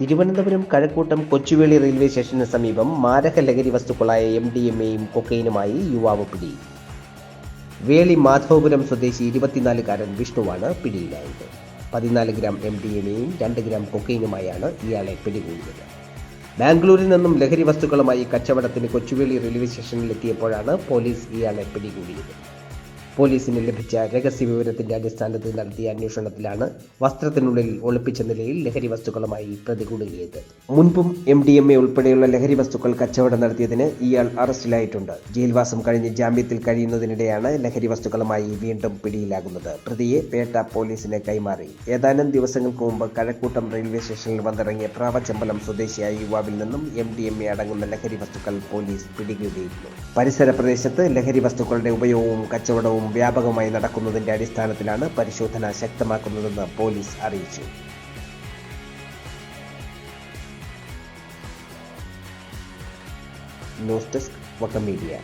Thiruvananthapuram Kazhakkoottam Kochuveli railway സ്റ്റേഷന് സമീപം മാരക ലഹരി വസ്തുക്കളായ എം ഡി എം എയും കൊക്കൈനുമായി യുവാവ് പിടി വേളി മാധവപുരം സ്വദേശി ഇരുപത്തിനാലുകാരൻ വിഷ്ണുവാണ് പിടിയിലായത്. പതിനാല് ഗ്രാം എം ഡി എം എയും രണ്ട് ഗ്രാം കൊക്കൈനുമായാണ് ഇയാളെ പിടികൂടിയത്. ബാംഗ്ലൂരിൽ നിന്നും ലഹരി വസ്തുക്കളുമായി കച്ചവടത്തിന് കൊച്ചുവേളി റെയിൽവേ സ്റ്റേഷനിലെത്തിയപ്പോഴാണ് പോലീസ് ഇയാളെ പിടികൂടിയത്. പോലീസിന് ലഭിച്ച രഹസ്യ വിവരത്തിന്റെ അടിസ്ഥാനത്തിൽ നടത്തിയ അന്വേഷണത്തിലാണ് വസ്ത്രത്തിനുള്ളിൽ ഒളിപ്പിച്ച നിലയിൽ ലഹരി വസ്തുക്കളുമായി പ്രതി കുടുങ്ങിയത് മുൻപും എം ഡി എം എ ഉൾപ്പെടെയുള്ള ലഹരി വസ്തുക്കൾ കച്ചവടം നടത്തിയതിന് ഇയാൾ അറസ്റ്റിലായിട്ടുണ്ട്. ജയിൽവാസം കഴിഞ്ഞ് ജാമ്യത്തിൽ കഴിയുന്നതിനിടെയാണ് ലഹരി വസ്തുക്കളുമായി വീണ്ടും പിടിയിലാകുന്നത്. പ്രതിയെ പേട്ട പോലീസിന് കൈമാറി. ഏതാനും ദിവസങ്ങൾക്ക് മുമ്പ് കഴക്കൂട്ടം റെയിൽവേ സ്റ്റേഷനിൽ വന്നിറങ്ങിയ പ്രാവച്ചമ്പലം സ്വദേശിയായ യുവാവിൽ നിന്നും എം ഡി എം എ അടങ്ങുന്ന ലഹരി വസ്തുക്കൾ പോലീസ് പിടികൂടിയിരുന്നു. പരിസര പ്രദേശത്ത് ലഹരി വസ്തുക്കളുടെ ഉപയോഗവും കച്ചവടവും വ്യാപകമായി നടക്കുന്നതിന്റെ അടിസ്ഥാനത്തിലാണ് പരിശോധന ശക്തമാക്കുന്നതെന്ന് പോലീസ് അറിയിച്ചു. News desk Vakkom media